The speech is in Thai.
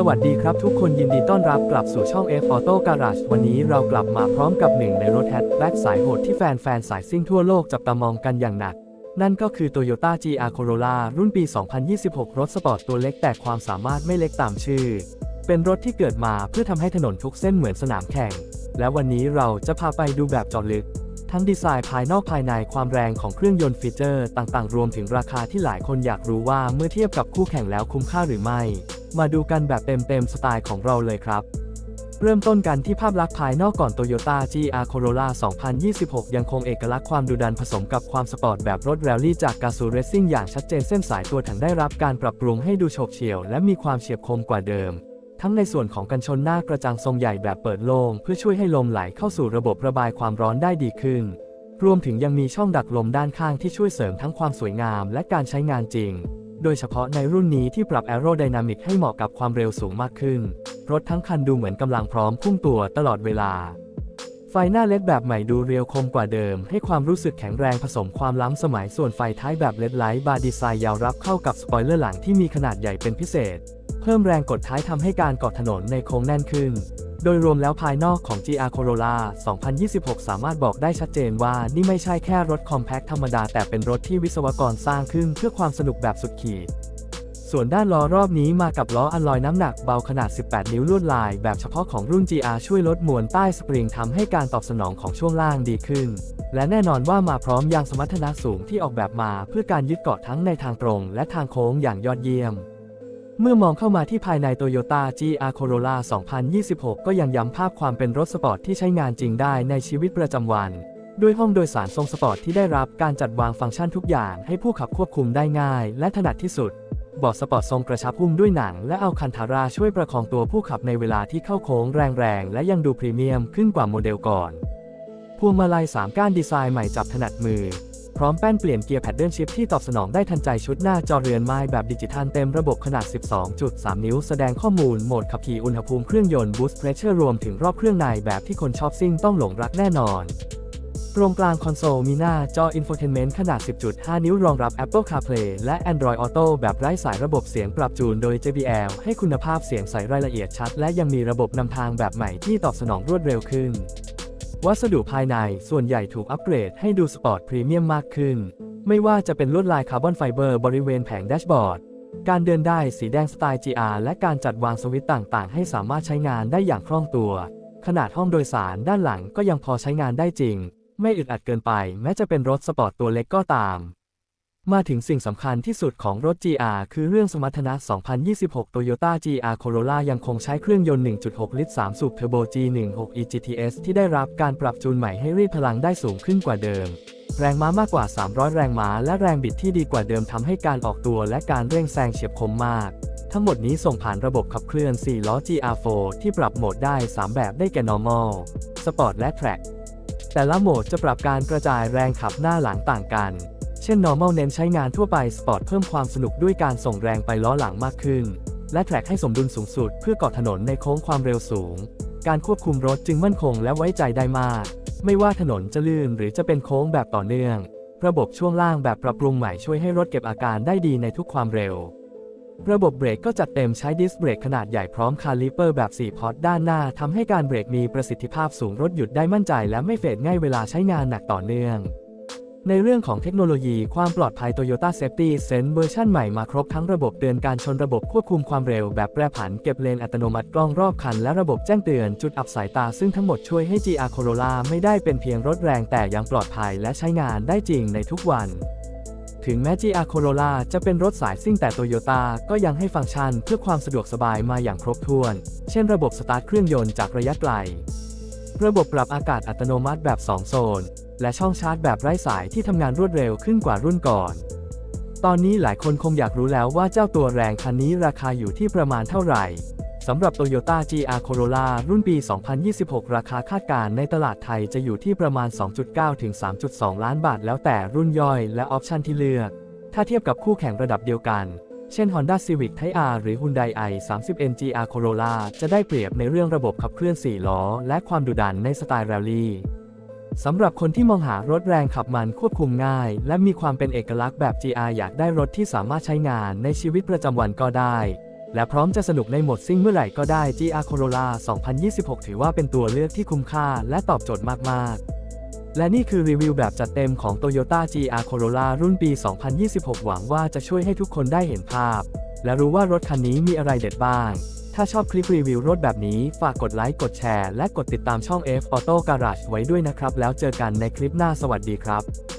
สวัสดีครับทุกคนยินดีต้อนรับกลับสู่ช่อง F Auto Garage วันนี้เรากลับมาพร้อมกับหนึ่งในรถแฮชแบ็กสายโหดที่แฟนๆ สายซิ่งทั่วโลกจับตามองกันอย่างหนัก นั่นก็คือ Toyota GR Corolla รุ่นปี 2026 รถสปอร์ตตัวเล็กแต่ความสามารถไม่เล็กตามชื่อ เป็นรถที่เกิดมาเพื่อทำให้ถนนทุกเส้นเหมือนสนามแข่ง และวันนี้เราจะพาไปดูแบบจาะลึก ทั้งดีไซน์ภายนอกภายในความแรงของเครื่องยนต์ฟีเจอร์ ต่างๆ รวมถึงราคาที่หลายคนอยากรู้ว่าเมื่อเทียบกับคู่แข่งแล้วคุ้มค่าหรือไม่ มาดูกันแบบเต็มๆสไตล์ของเราเลยครับ เริ่มต้นกันที่ภาพลักษณ์ภายนอกก่อน Toyota GR Corolla 2026 ยังคงเอกลักษณ์ความดุดันผสมกับความสปอร์ตแบบรถแรลลี่จาก Gazoo Racing อย่างชัดเจนเส้นสายตัวถังได้รับการปรับปรุงให้ดูโฉบเฉี่ยวและมีความเฉียบคมกว่าเดิมทั้งในส่วนของกันชนหน้ากระจังทรงใหญ่แบบเปิดโล่งเพื่อช่วยให้ลมไหลเข้าสู่ระบบระบายความร้อนได้ดีขึ้น รวมถึงยังมีช่องดักลมด้านข้างที่ช่วยเสริมทั้งความสวยงามและการใช้งานจริง โดยเฉพาะในรุ่นนี้ที่ปรับแอโรไดนามิกให้เหมาะกับความเร็วสูงมากขึ้น รถทั้งคันดูเหมือนกำลังพร้อมพุ่งตัวตลอดเวลา ไฟหน้าเล็ดแบบใหม่ดูเรียวคมกว่าเดิม ให้ความรู้สึกแข็งแรงผสมความล้ำสมัยส่วนไฟท้ายแบบเลดไลท์บาร์ดีไซน์ยาวรับเข้ากับสปอยเลอร์หลังที่มีขนาดใหญ่เป็นพิเศษ เพิ่มแรงกดท้ายทำให้การเกาะถนนในโค้งแน่นขึ้น โดยรวมแล้วภายนอกของ GR Corolla 2026 สามารถบอกได้ชัดเจนว่านี่ไม่ใช่แค่รถคอมแพคธรรมดา แต่เป็นรถที่วิศวกรสร้างขึ้นเพื่อความสนุกแบบสุดขีด ส่วนด้านล้อรอบนี้มากับล้ออัลลอยน้ำหนักเบาขนาด 18 นิ้วลวดลาย แบบเฉพาะของรุ่น GR ช่วยลดมวลใต้สปริงทำให้การตอบสนองของช่วงล่างดีขึ้น และแน่นอนว่ามาพร้อมยางสมรรถนะสูงที่ออกแบบมา เพื่อการยึดเกาะทั้งในทางตรง และทางโค้งอย่างยอดเยี่ยม เมื่อมองเข้ามาที่ภายใน Toyota GR Corolla 2026 ก็ยังย้ำภาพความเป็นรถสปอร์ตที่ใช้งานจริงได้ในชีวิตประจำวัน ด้วยห้องโดยสารทรงสปอร์ตที่ได้รับการจัดวางฟังก์ชันทุกอย่างให้ผู้ขับควบคุมได้ง่ายและถนัดที่สุดเบาะสปอร์ตทรงกระชับหุ้มด้วยหนัง และเอาคันธาราช่วยประคองตัวผู้ขับในเวลาที่เข้าโค้งแรงๆ และยังดูพรีเมียมขึ้นกว่าโมเดลก่อน พวงมาลัย 3 ก้านดีไซน์ใหม่จับถนัดมือ พร้อมแป้นเปลี่ยนเกียร์แพดเดิลชิฟที่ตอบสนองได้ทันใจชุดหน้าจอเรือนไม้แบบดิจิทัลเต็มระบบขนาด 12.3 นิ้ว แสดงข้อมูลโหมดขับขี่อุณหภูมิเครื่องยนต์ Boost Pressure รวมถึงรอบเครื่องในแบบที่คนชอบซิ่งต้องหลงรักแน่นอนตรงกลางคอนโซลมีหน้าจอ Infotainment ขนาด 10.5 นิ้วรองรับ Apple CarPlay และ Android Auto แบบไร้สายระบบเสียงปรับจูนโดย JBL ให้คุณภาพเสียงใสรายละเอียดชัด และยังมีระบบนำทางแบบใหม่ที่ตอบสนองรวดเร็วขึ้น วัสดุภายในส่วนใหญ่ถูกอัปเกรดให้ดูสปอร์ตพรีเมียมมากขึ้น ไม่ว่าจะเป็นลวดลายคาร์บอนไฟเบอร์บริเวณแผงแดชบอร์ด การเดินได้สีแดงสไตล์ GR และการจัดวางสวิตช์ต่างๆ ให้สามารถใช้งานได้อย่างคล่องตัว ขนาดห้องโดยสารด้านหลังก็ยังพอใช้งานได้จริง ไม่อึดอัดเกินไป แม้จะเป็นรถสปอร์ตตัวเล็กก็ตาม มาถึงสิ่งสำคัญที่สุดของรถ GR คือเรื่องสมรรถนะ 2026 Toyota GR Corolla ยังคงใช้เครื่องยนต์ 1.6 ลิตร 3 สูบเทอร์โบ G16 eGTS ที่ได้รับการปรับจูนใหม่ให้รีดพลังได้สูงขึ้นกว่าเดิม แรงม้ามากกว่า 300 แรงม้า และแรงบิดที่ดีกว่าเดิมทำให้การออกตัวและการเร่งแซงเฉียบคมมาก ทั้งหมดนี้ส่งผ่านระบบขับเคลื่อน 4 ล้อ GR4 ที่ปรับโหมดได้ 3 แบบได้แก่ Normal Sport และ Track แต่ละโหมดจะปรับการกระจายแรงขับหน้าหลังต่างกัน เช่น normal เน้นใช้งานทั่วไป sport เพิ่มความสนุกด้วยการส่งแรงไปล้อหลังมากขึ้น และ track ให้สมดุลสูงสุดเพื่อเกาะถนนในโค้งความเร็วสูง การควบคุมรถจึงมั่นคงและไว้ใจได้มาก ไม่ว่าถนนจะลื่นหรือจะเป็นโค้งแบบต่อเนื่อง ระบบช่วงล่างแบบปรับปรุงใหม่ช่วยให้รถเก็บอาการได้ดีในทุกความเร็ว ระบบเบรกก็จัดเต็มใช้ดิสเบรกขนาดใหญ่พร้อมคาลิเปอร์แบบ 4 พอร์ตด้านหน้าทำให้การเบรกมีประสิทธิภาพสูงรถหยุดได้มั่นใจ และไม่เฟดง่ายเวลาใช้งานหนักต่อเนื่อง ในเรื่องของเทคโนโลยีความปลอดภัย Toyota Safety Sense เวอร์ชันใหม่มาครบทั้งระบบเตือนการชนระบบควบคุมความเร็วแบบแปรผันเก็บเลนอัตโนมัติกล้องรอบคันและระบบแจ้งเตือนจุดอับสายตาซึ่งทั้งหมดช่วยให้ GR Corolla ไม่ได้เป็นเพียงรถแรงแต่ยังปลอดภัยและใช้งานได้จริงในทุกวันถึงแม้ GR Corolla จะเป็นรถสายซิ่งแต่ Toyota ก็ยังให้ฟังก์ชันเพื่อความสะดวกสบายมาอย่างครบถ้วน เช่นระบบสตาร์ทเครื่องยนต์จากระยะไกล ระบบปรับอากาศอัตโนมัติแบบ 2 โซน และช่องชาร์จแบบไร้สายที่ทำงานรวดเร็วขึ้นกว่ารุ่นก่อน ตอนนี้หลายคนคงอยากรู้แล้วว่าเจ้าตัวแรงคันนี้ราคาอยู่ที่ประมาณเท่าไหร่สำหรับ Toyota GR Corolla รุ่นปี 2026 ราคาคาดการณ์ในตลาดไทยจะอยู่ที่ประมาณ 2.9 ถึง 3.2 ล้านบาทแล้วแต่รุ่นย่อยและออปชันที่เลือก ถ้าเทียบกับคู่แข่งระดับเดียวกัน เช่น Honda Civic Type R หรือ Hyundai i30N GR Corolla จะได้เปรียบในเรื่องระบบขับเคลื่อน 4 ล้อ และความดุดันในสไตล์แรลลี่สำหรับคนที่มองหารถแรงขับมันควบคุมง่าย และมีความเป็นเอกลักษณ์แบบ GR อยากได้รถที่สามารถใช้งานในชีวิตประจำวันก็ได้ และพร้อมจะสนุกในโหมดซิ่งเมื่อไหร่ก็ได้ GR Corolla 2026 ถือว่าเป็นตัวเลือกที่คุ้มค่าและตอบโจทย์มาก ๆ และนี่คือรีวิวแบบจัดเต็มของ Toyota GR Corolla รุ่นปี 2026 หวังว่าจะช่วยให้ทุกคนได้เห็นภาพ และรู้ว่ารถคันนี้มีอะไรเด็ดบ้าง ถ้าชอบคลิปรีวิวรถแบบนี้ ฝากกดไลค์ กดแชร์ และกดติดตามช่อง F Auto Garage ไว้ด้วยนะครับ แล้วเจอกันในคลิปหน้าสวัสดีครับ